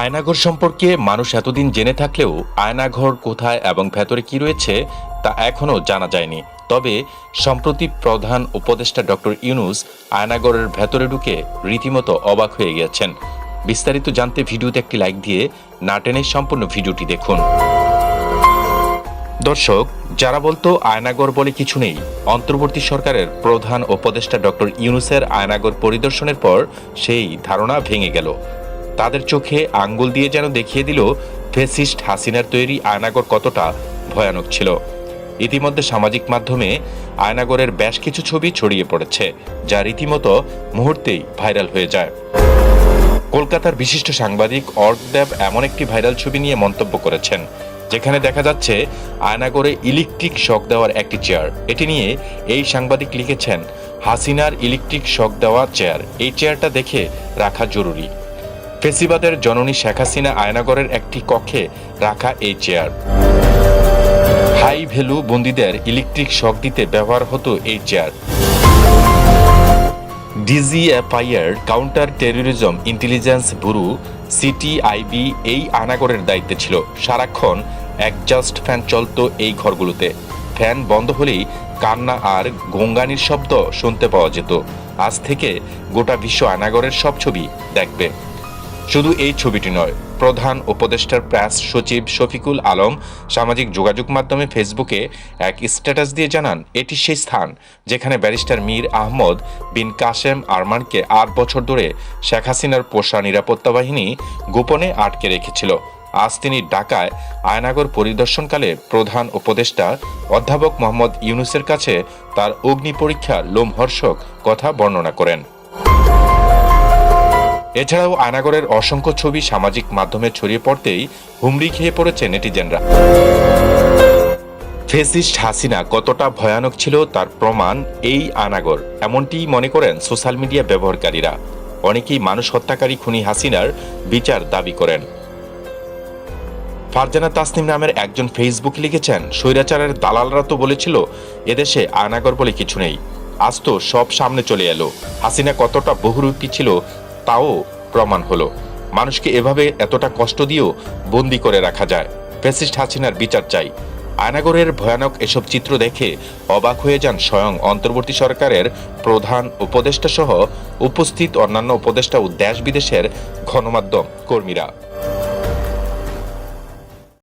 আয়নাঘর সম্পর্কে মানুষ এতদিন জেনে থাকলেও আয়নাঘর কোথায় এবং ভেতরে কি রয়েছে তা এখনও জানা যায়নি। তবে সম্প্রতি প্রধান উপদেষ্টা ডক্টর ইউনুস আয়নাগরের ভেতরে ঢুকে রীতিমতো অবাক হয়ে গিয়েছেন বিস্তারিত জানতে ভিডিওতে একটি লাইক দিয়ে না টেনে সম্পূর্ণ ভিডিওটি দেখুন। দর্শক, যারা বলতো আয়নাগর বলে কিছু নেই, অন্তর্বর্তী সরকারের প্রধান উপদেষ্টা ডক্টর ইউনুসের আয়নাগর পরিদর্শনের পর সেই ধারণা ভেঙে গেল। তাদের চোখে আঙ্গুল দিয়ে যেন দেখিয়ে দিল, ফেসিস্ট হাসিনার তৈরি আয়নাগর কতটা ভয়ানক ছিল। ইতিমধ্যে সামাজিক মাধ্যমে আয়নাগরের বেশ কিছু ছবি ছড়িয়ে পড়েছে, যা রীতিমতো মুহূর্তেই ভাইরাল হয়ে যায়। কলকাতার বিশিষ্ট সাংবাদিক অর্কদেব এমন একটি ভাইরাল ছবি নিয়ে মন্তব্য করেছেন, যেখানে দেখা যাচ্ছে আয়নাগরে ইলেকট্রিক শক দেওয়ার একটি চেয়ার। এটি নিয়ে এই সাংবাদিক লিখেছেন, হাসিনার ইলেকট্রিক শক দেওয়া চেয়ার, এই চেয়ারটা দেখে রাখা জরুরি। ফেসিবাদের জননী শেখ হাসিনা আয়নাগরের একটি কক্ষে রাখা এই চেয়ার। হাই ভ্যালু বন্দীদের ইলেকট্রিক শক দিতে ব্যবহার হতো এই chair. ডিজিএফআইয়ের counter terrorism intelligence bureau, CTIB এই আনাগরের দায়িত্বে ছিল। সারাক্ষণ একজাস্ট ফ্যান চলতো এই ঘরগুলোতে। ফ্যান বন্ধ হলেই কান্না আর গঙ্গানির শব্দ শুনতে পাওয়া যেত। আজ থেকে গোটা বিশ্ব আনাগরের সব ছবি দেখবে। শুধু এই ছবিটি নয়, প্রধান উপদেষ্টার প্রেস সচিব শফিকুল আলম সামাজিক যোগাযোগ মাধ্যমে ফেসবুকে এক স্ট্যাটাস দিয়ে জানান, এটি সেই স্থান যেখানে ব্যারিস্টার মীর আহমদ বিন কাশেম আরমানকে আট বছর ধরে শেখ হাসিনার পোষা নিরাপত্তা বাহিনী গোপনে আটকে রেখেছিল। আজ তিনি ঢাকায় আয়নাগর পরিদর্শনকালে প্রধান উপদেষ্টা অধ্যাপক মোহাম্মদ ইউনুসের কাছে তার অগ্নি পরীক্ষা লোমহর্ষক কথা বর্ণনা করেন। এছাড়াও আয়নাগরের অসংখ্য ছবি সামাজিক মাধ্যমে ছড়িয়ে পড়তেই হুমড়ি খেয়ে পড়েছে নেটিজেনরা। ফেসিস্ট হাসিনা কতটা ভয়ানক ছিল তার প্রমাণ এই আনাগর এমনটি মনে করেন সোশ্যাল মিডিয়া ব্যবহারকারীরা। অনেকেই মানুষ হত্যাকারী খুনি হাসিনার বিচার দাবি করেন। ফারজানা তাসনিম নামের একজন ফেসবুক লিখেছেন, স্বৈরাচারের দালালরা তো বলেছিল এদেশে আয়নাগর বলে কিছু নেই। আজ তো সব সামনে চলে এলো। হাসিনা কতটা বহুরূপী ছিল তাও প্রমাণ হলো। মানুষকে এভাবে এতটা কষ্ট দিয়েও বন্দি করে রাখা যায়। ফেসিস্ট হাসিনার বিচার চাই। আয়নাগরের ভয়ানক এসব চিত্র দেখে অবাক হয়ে যান স্বয়ং অন্তর্বর্তী সরকারের প্রধান উপদেষ্টা সহ উপস্থিত অন্যান্য উপদেষ্টা ও দেশ বিদেশের গণমাধ্যম কর্মীরা।